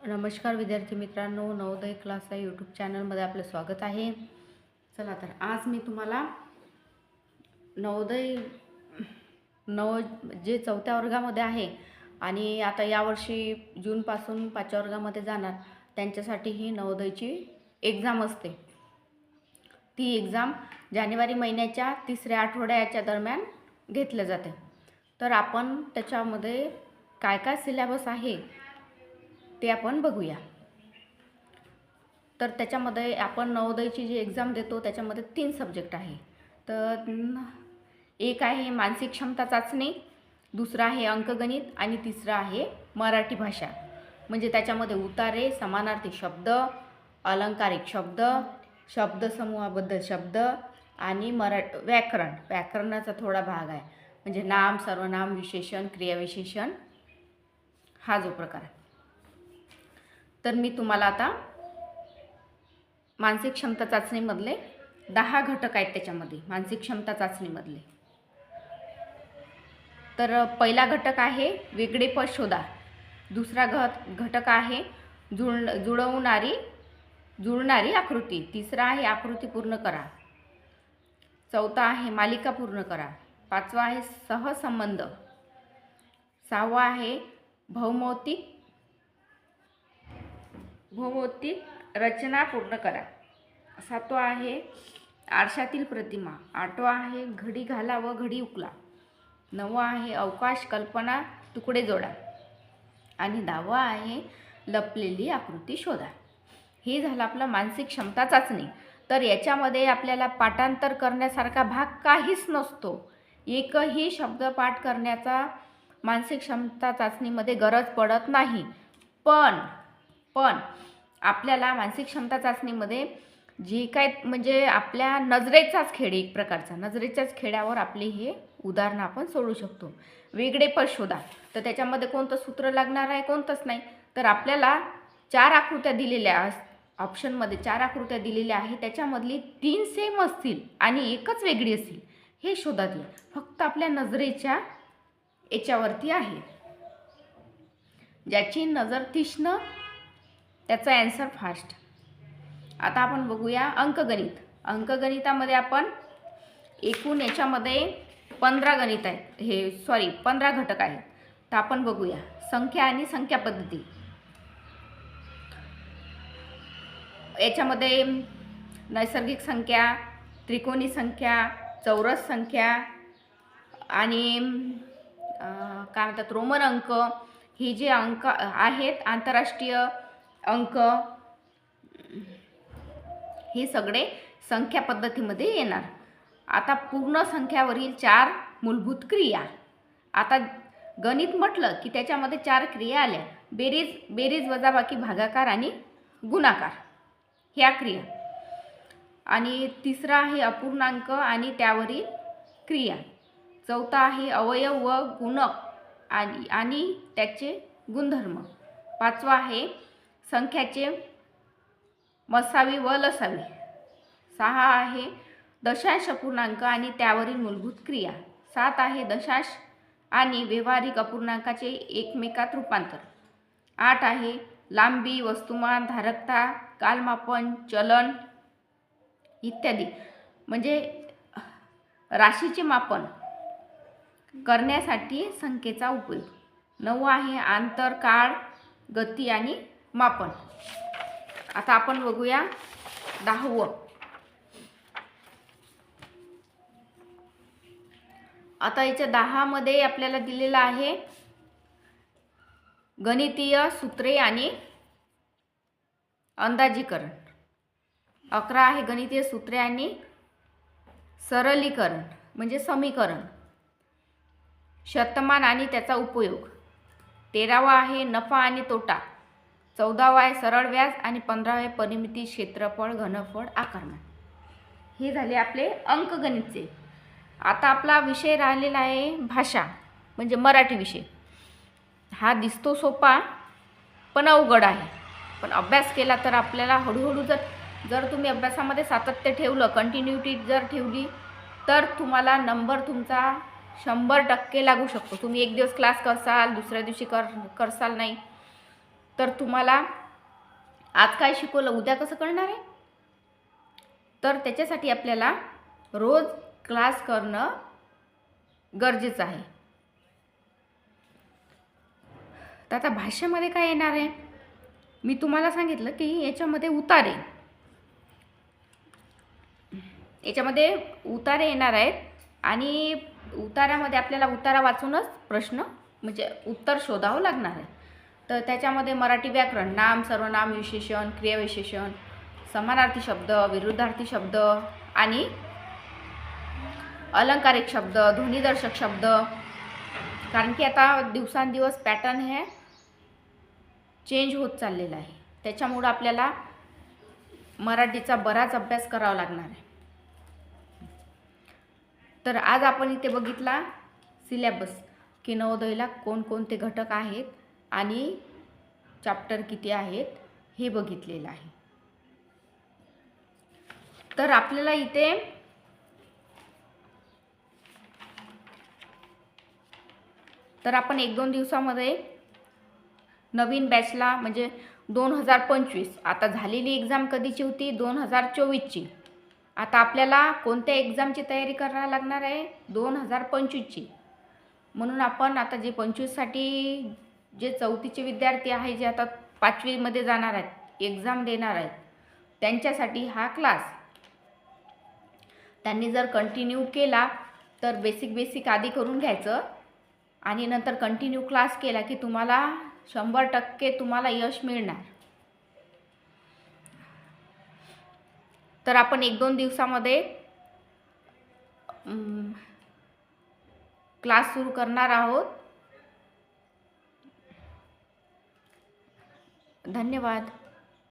नमस्कार विद्यार्थी मित्रांनो नवोदय क्लास या यूट्यूब चॅनलमध्ये आपलं स्वागत आहे. चला तर आज मी तुम्हाला नवोदय नव जे चौथ्या वर्गामध्ये आहे आणि आता यावर्षी जूनपासून पाचव्या वर्गामध्ये जाणार त्यांच्यासाठी ही नवोदयची एक्झाम असते. ती एक्झाम जानेवारी महिन्याच्या तिसऱ्या आठवड्याच्या दरम्यान घेतल्या जाते. तर आपण त्याच्यामध्ये काय काय सिलेबस आहे ते आपण बघूया. तर त्याच्यामध्ये आपण नवोदयची जी एक्झाम देतो त्याच्यामध्ये तीन सब्जेक्ट आहे. तर एक आहे मानसिक क्षमता चाचणी दुसरं आहे अंकगणित आणि तिसरं आहे मराठी भाषा. म्हणजे त्याच्यामध्ये उतारे समानार्थी शब्द अलंकारिक शब्द शब्दसमूहाबद्दल शब्द आणि मरा व्याकरण. व्याकरणाचा थोडा भाग आहे. म्हणजे नाम सर्वनाम विशेषण क्रियाविशेषण हा जो प्रकार आहे. तर मी तुम्हाला आता मानसिक क्षमता चाचणीमधले दहा घटक आहेत त्याच्यामध्ये मानसिक क्षमता चाचणीमधले. तर पहिला घटक आहे वेगळेपण शोधा. दुसरा घट घटक आहे जुळ जुळवणारी जुळणारी आकृती. तिसरा आहे आकृती पूर्ण करा. चौथा आहे मालिका पूर्ण करा. पाचवा आहे सहसंबंध. सहावा आहे भौमौतिक भौमितिक रचना पूर्ण करा. सातवा आहे आरशातील प्रतिमा. आठवा आहे घडी घाला व घडी उकला. नववा आहे अवकाश कल्पना तुकडे जोडा. आणि दहावा आहे लपलेली आकृती शोधा. हे झालं आपलं मानसिक क्षमता चाचणी. तर याच्यामध्ये आपल्याला पाठांतर करण्यासारखा भाग काहीच नसतो. एकही शब्द पाठ करण्याचा मानसिक क्षमता चाचणीमध्ये गरज पडत नाही. पण पण आपल्याला मानसिक क्षमता चाचणीमध्ये जी काय म्हणजे आपल्या नजरेचाच खेळ एक प्रकारचा. नजरेच्याच खेड्यावर आपले हे उदाहरणं आपण सोडू शकतो. वेगळेपण शोधा. तर त्याच्यामध्ये कोणतं सूत्र लागणार आहे कोणतंच नाही. तर आपल्याला चार आकृत्या दिलेल्या ऑप्शनमध्ये चार आकृत्या दिलेल्या आहे त्याच्यामधली तीन सेम असतील आणि एकच वेगळी असतील हे शोधात येईल फक्त आपल्या नजरेच्या याच्यावरती आहे. ज्याची नजर तीक्ष्ण त्याचं ॲन्सर फास्ट आता आपण बघूया अंकगणित. अंकगणितामध्ये आपण एकूण याच्यामध्ये पंधरा गणित आहेत हे सॉरी पंधरा घटक आहेत. तर आपण बघूया. संख्या आणि संख्या पद्धती. याच्यामध्ये नैसर्गिक संख्या त्रिकोणी संख्या चौरस संख्या आणि काय म्हणतात रोमन अंक. हे जे अंक आहेत आंतरराष्ट्रीय अंक. हे सगळे संख्या पद्धतीमध्ये येणार. आता पूर्ण संख्यावरील चार मूलभूत क्रिया. आता गणित म्हटलं की त्याच्यामध्ये चार क्रिया आल्या. बेरीज बेरीज वजाबाकी भागाकार आणि गुणाकार. ह्या क्रिया. आणि तिसरा आहे अपूर्णांक आणि त्यावरील क्रिया. चौथा आहे अवयव व गुणक आणि आणि त्याचे गुणधर्म. पाचवा आहे संख्याचे मसावी व लसावी. सहा आहे दशांश अपूर्णांक आणि त्यावरील मूलभूत क्रिया. सात आहे दशांश आणि व्यावहारिक अपूर्णांकाचे एकमेकात रूपांतर. आठ आहे लांबी वस्तुमान धारकता कालमापन चलन इत्यादी. म्हणजे राशीचे मापन करण्यासाठी संख्येचा उपयोग. नऊ आहे आंतर काळ गती आणि मापन. आता आपण बघूया दहावं. आता याच्या दहामध्ये आपल्याला दिलेलं आहे गणितीय सूत्रे आणि अंदाजीकरण. अकरा आहे गणितीय सूत्रे आणि सरलीकरण म्हणजे समीकरण. शतमान आणि त्याचा उपयोग. तेरावा आहे नफा आणि तोटा. चौदावा आहे सरळ व्याज आणि पंधरावा आहे परिमिती क्षेत्रफळ घनफळ आकारमान. हे झाले आपले अंकगणितचे आता आपला विषय राहिलेला आहे भाषा म्हणजे मराठी विषय. हा दिसतो सोपा पण अवघड आहे. पण अभ्यास केला तर आपल्याला हळूहळू जर जर तुम्ही अभ्यासामध्ये सातत्य ठेवलं कंटिन्युटी जर ठेवली तर तुम्हाला नंबर तुमचा शंभर टक्के लागू शकतो. तुम्ही एक दिवस क्लास करसाल दुसऱ्या दिवशी कर करसाल नाही तर तुम्हाला आज काय शिकवलं? उद्या कसं कळणार आहे? तर त्याच्यासाठी आपल्याला रोज क्लास करणं गरजेचं आहे. तर आता भाषेमध्ये काय येणार आहे? मी तुम्हाला सांगितलं की याच्यामध्ये उतारे. याच्यामध्ये उतारे येणार आहेत आणि उताऱ्यामध्ये आपल्याला उतारा वाचूनच प्रश्न म्हणजे उत्तर शोधावं लागणार आहे. तर त्याच्यामध्ये मराठी व्याकरण नाम सर्वनाम विशेषण क्रियाविशेषण समानार्थी शब्द विरुद्धार्थी शब्द आणि अलंकारिक शब्द ध्वनिदर्शक शब्द. कारण की आता दिवसांदिवस पॅटर्न हे चेंज होत चाललेला आहे. त्याच्यामुळं आपल्याला मराठीचा बराच अभ्यास करावा लागणार आहे. तर आज आपण इथे बघितला सिलेबस की नवोदयला कोणकोणते घटक आहेत आणि चॅप्टर किती आहेत हे बघितलेलं आहे. तर आपल्याला इथे तर आपण एक दोन दिवसामध्ये नवीन बॅचला म्हणजे दोन हजार पंचवीस आता झालेली एक्झाम कधीची होती? दोन हजार चोवीसची. आता आपल्याला कोणत्या एक्झामची तयारी करायला लागणार आहे? दोन हजार पंचवीसची. म्हणून आपण आता जे पंचवीससाठी जे चौथीचे विद्यार्थी आहे जे आता पाचवीमध्ये जाणार आहेत एक्झाम देणार आहेत त्यांच्यासाठी हा क्लास त्यांनी जर कंटिन्यू केला तर बेसिक बेसिक आधी करून घ्यायचं आणि नंतर कंटिन्यू क्लास केला की तुम्हाला शंभर टक्के तुम्हाला यश मिळणार. तर आपण एक दोन दिवसामध्ये क्लास सुरू करणार आहोत. धन्यवाद.